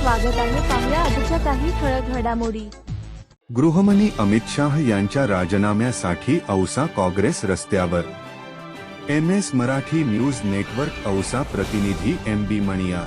स्वागत आहे पाहुया आजच्या काही ठळक घडामोडी. गृहमंत्री अमित शाह यांच्या राजीनाम्यासाठी औसा काँग्रेस रस्त्यावर. M S Marathi news network Ausa प्रतिनिधी एम बी मणिया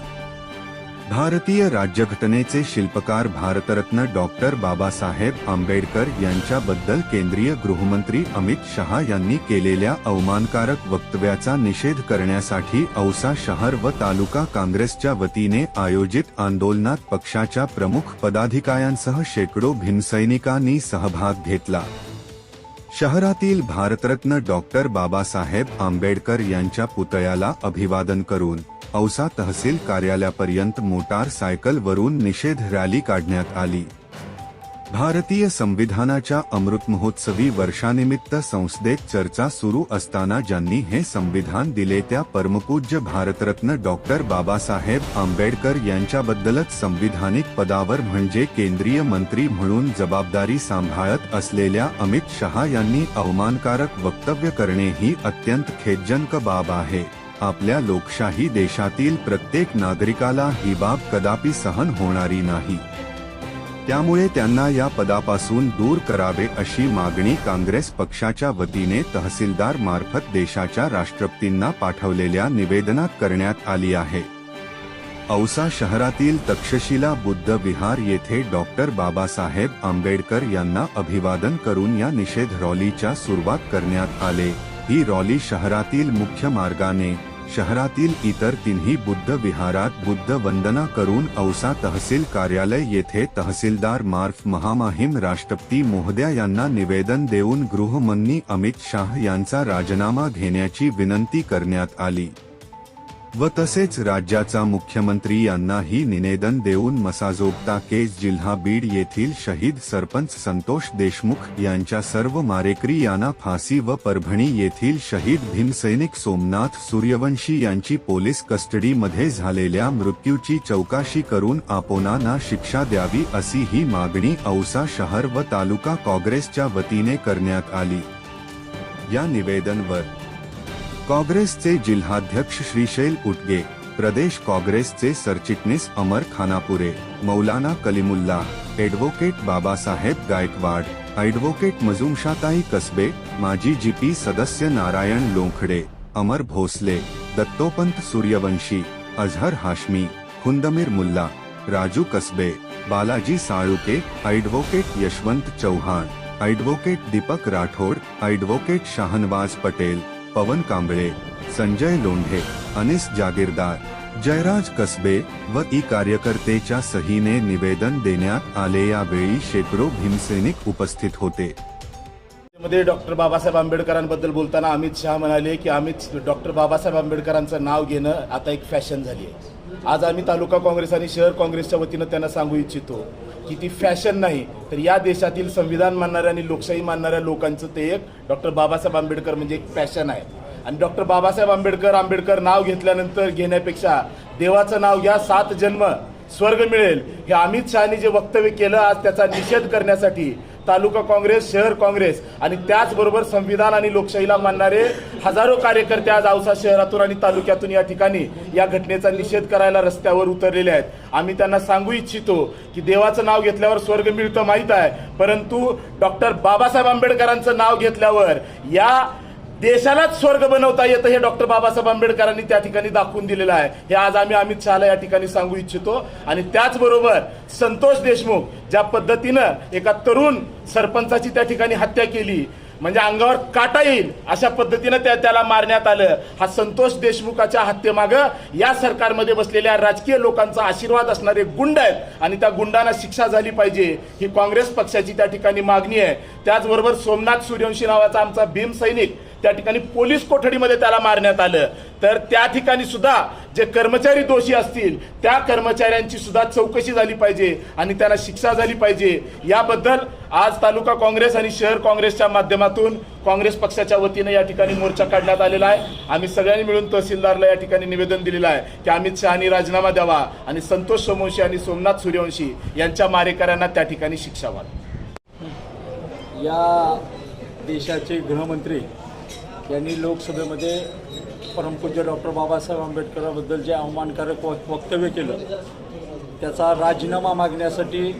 भारतीय राज्यघटनेचे शिल्पकार भारतरत्न डॉक्टर बाबासाहेब आंबेडकर यांच्याबद्दल केंद्रीय गृहमंत्री अमित शहा यांनी केलेल्या अवमानकारक वक्तव्याचा निषेध करण्यासाठी औसा शहर व तालुका काँग्रेसच्या वतीने आयोजित आंदोलनात पक्षाच्या प्रमुख पदाधिकाऱ्यांसह शेकडो भिनसैनिकांनी सहभाग घेतला. शहरातील भारतरत्न डॉक्टर बाबासाहेब आंबेडकर यांच्या पुतळ्याला अभिवादन करून औसा तहसील कार्यालयापर्यंत मोटार सायकलवरून निषेध रॅली काढण्यात आली. भारतीय संविधानाच्या अमृत महोत्सवी वर्षानिमित्त संसदेत चर्चा सुरू असताना ज्यांनी हे संविधान दिले त्या परमपूज्य भारतरत्न डॉक्टर बाबासाहेब आंबेडकर यांच्याबद्दलच संविधानिक पदावर म्हणजे केंद्रीय मंत्री म्हणून जबाबदारी सांभाळत असलेल्या अमित शहा यांनी अवमानकारक वक्तव्य करणे ही अत्यंत खेदजनक बाब आहे. आपल्या लोकशाही देशातील प्रत्येक नागरिकाला ही बाब कदापि सहन होणारी नाही. त्यामुळे त्यांना या पदापासून दूर करावे अशी मागणी काँग्रेस पक्षाच्या वतीने तहसीलदार मार्फत देशाच्या राष्ट्रपतींना पाठवलेल्या निवेदनात करण्यात आली आहे. औसा शहरातील तक्षशिला बुद्ध विहार येथे डॉक्टर बाबासाहेब आंबेडकर यांना अभिवादन करून या निषेध रॉलीच्या सुरुवात करण्यात आले. ही रॉली शहरातील मुख्य मार्गाने शहरातील इतर तिन्ही बुद्ध विहारात बुद्ध वंदना करून औसा तहसील कार्यालय येथे तहसीलदार मार्फ महामाहिम राष्ट्रपती मोहद्या यांना निवेदन देऊन गृहमंत्री अमित शाह यांचा राजीनामा घेण्याची विनंती करण्यात आली. व तसेच राज्याचा मुख्यमंत्री यांनाही निवेदन देऊन मसाजोगता केस जिल्हा बीड येथील शहीद सरपंच संतोष देशमुख यांच्या सर्व मारेकरी यांना फाशी व परभणी येथील शहीद भीमसैनिक सोमनाथ सूर्यवंशी यांची पोलीस कस्टडीमध्ये झालेल्या मृत्यूची चौकशी करून आपोनांना शिक्षा द्यावी अशी ही मागणी औसा शहर व तालुका काँग्रेसच्या वतीने करण्यात आली. या निवेदनवर काँग्रेसचे जिल्हाध्यक्ष श्रीशैल उटगे प्रदेश काँग्रेसचे सरचिटणीस अमर खानापुरे मौलाना कलिमुल्ला ॲडव्होकेट बाबासाहेब गायकवाड ॲडव्होकेट मजुमशाताई कसबे माजी जीपी सदस्य Narayan Lonkhade Amar Bhosale Dattopant Suryavanshi Azhar Hashmi Hundmir Mulla Raju Kasbe Balaji Saluke advocate Yashwant Chauhan advocate Deepak Rathod advocate Shahnawaz Patel Pawan Kamble Sanjay Londhe Anis Jagirdar Jayraj Kasbe व ई कार्यकर्तेच्या सहीने निवेदन देण्यात आले यावेळी शेकडो भीमसैनिक उपस्थित होते. मध्ये डॉक्टर बाबासाहेब आंबेडकरांबद्दल बोलताना अमित शहा म्हणाले की अमित डॉक्टर बाबासाहेब आंबेडकरांचं नाव घेणं आता एक फॅशन झाली आहे. आज आम्ही तालुका काँग्रेस आणि शहर काँग्रेसच्या वतीनं त्यांना सांगू इच्छितो की ती फॅशन नाही तर या देशातील संविधान मानणाऱ्या आणि लोकशाही मानणाऱ्या लोकांचं ते एक डॉक्टर बाबासाहेब आंबेडकर म्हणजे एक फॅशन आहे. आणि डॉक्टर बाबासाहेब आंबेडकर आंबेडकर नाव घेतल्यानंतर घेण्यापेक्षा देवाचं नाव घ्या सात जन्म स्वर्ग मिळेल हे अमित शहानी जे वक्तव्य केलं आज त्याचा निषेध करण्यासाठी तालुका काँग्रेस शहर काँग्रेस. आणि त्याचबरोबर संविधान आणि लोकशाहीला मानणारे हजारो कार्यकर्ते आज औसा शहरातून आणि तालुक्यातून या ठिकाणी या घटनेचा निषेध करायला रस्त्यावर उतरलेले आहेत. आम्ही त्यांना सांगू इच्छितो की देवाचं नाव घेतल्यावर स्वर्ग मिळतं माहीत आहे. परंतु डॉक्टर बाबासाहेब आंबेडकरांचं नाव घेतल्यावर या देशालाच स्वर्ग बनवता येतं हे डॉक्टर बाबासाहेब आंबेडकरांनी त्या ठिकाणी दाखवून दिलेलं आहे. हे आज आम्ही अमित शहाला या ठिकाणी सांगू इच्छितो. आणि त्याचबरोबर संतोष देशमुख ज्या पद्धतीनं एका तरुण सरपंचाची त्या ठिकाणी हत्या केली म्हणजे अंगावर काटा येईल अशा पद्धतीनं त्या त्याला मारण्यात आलं. हा संतोष देशमुखाच्या हत्येमागं या सरकारमध्ये बसलेल्या राजकीय लोकांचा आशीर्वाद असणारे गुंड आहेत. आणि त्या गुंडांना शिक्षा झाली पाहिजे ही काँग्रेस पक्षाची त्या ठिकाणी मागणी आहे. त्याचबरोबर सोमनाथ सूर्यवंशी नावाचा आमचा भीम सैनिक त्या ठिकाणी पोलीस कोठडीमध्ये त्याला मारण्यात आलं. तर त्या ठिकाणी सुद्धा जे कर्मचारी दोषी असतील त्या कर्मचाऱ्यांची सुद्धा चौकशी झाली पाहिजे आणि त्यांना शिक्षा झाली पाहिजे. याबद्दल आज तालुका काँग्रेस आणि शहर काँग्रेसच्या माध्यमातून काँग्रेस पक्षाच्या वतीनं या ठिकाणी मोर्चा काढण्यात आलेला आहे. आम्ही सगळ्यांनी मिळून तहसीलदारला या ठिकाणी निवेदन दिलेलं आहे की अमित शहानी राजीनामा द्यावा आणि संतोष सोमवंशी आणि सोमनाथ सूर्यवंशी यांच्या मारेकऱ्यांना त्या ठिकाणी शिक्षा व्हावी. या देशाचे गृहमंत्री यांनी लोकसभेमध्ये परमपूज्य डॉक्टर बाबासाहेब आंबेडकरांबद्दल जे अवमानकारक वक्तव्य केलं त्याचा राजीनामा मागण्यासाठी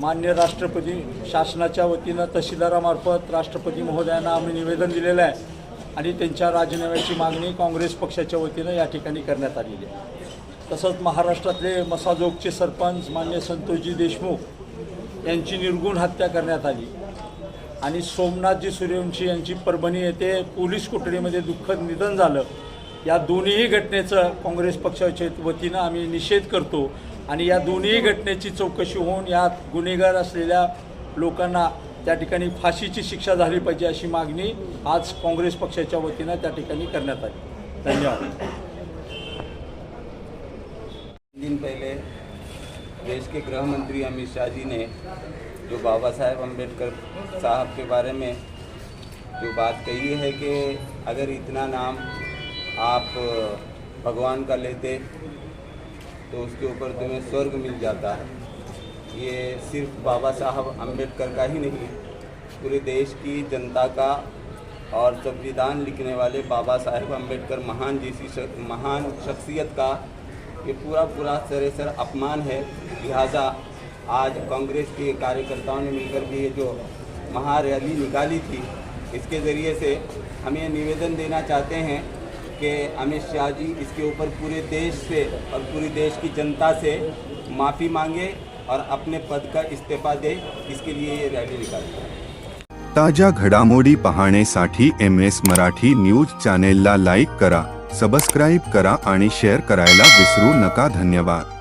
मान्य राष्ट्रपती शासनाच्या वतीनं तहसीलदारामार्फत राष्ट्रपती महोदयांना आम्ही निवेदन दिलेलं आहे आणि त्यांच्या राजीनाम्याची मागणी काँग्रेस पक्षाच्या वतीनं या ठिकाणी करण्यात आलेली आहे. तसंच महाराष्ट्रातले मसाजोगचे सरपंच मान्य संतोषजी देशमुख यांची निर्गुण हत्या करण्यात आली. आणि सोमनाथजी सूर्यवंशी यांची परभणी येथे पोलीस कोठडीमध्ये दुःखद निधन झालं. या दोन्हीही घटनेचं काँग्रेस पक्षाच्या वतीनं आम्ही निषेध करतो आणि या दोन्ही घटनेची चौकशी होऊन यात गुन्हेगार असलेल्या लोकांना त्या ठिकाणी फाशीची शिक्षा झाली पाहिजे अशी मागणी आज काँग्रेस पक्षाच्या वतीनं त्या ठिकाणी करण्यात आली. धन्यवाद. दिन पहले देश के गृह मंत्री अमित शाह जी ने जो बाबा साहेब अंबेडकर साहब के बारे में जो बात कही है कि अगर इतना नाम आप भगवान का लेते तो उसके ऊपर तुम्हें स्वर्ग मिल जाता है। ये सिर्फ़ बाबा साहब अंबेडकर का ही नहीं, पूरे देश की जनता का और संविधान लिखने वाले बाबा साहेब अंबेडकर महान जैसी शक- महान शख्सियत का ये पूरा पूरा सरेसर अपमान है। लिहाजा आज कांग्रेस के कार्यकर्ताओं ने मिलकर के ये जो महारैली निकाली थी, इसके ज़रिए से हम ये निवेदन देना चाहते हैं कि अमित शाह जी इसके ऊपर पूरे देश से और पूरे देश की जनता से माफ़ी मांगे और अपने पद का इस्तीफा दे, इसके लिए ये रैली निकाली ताज्या घडामोडी पाहण्यासाठी एम एस मराठी न्यूज़ चॅनेलला लाईक करा सबस्क्राईब करा आणि शेअर करायला विसरू नका, धन्यवाद।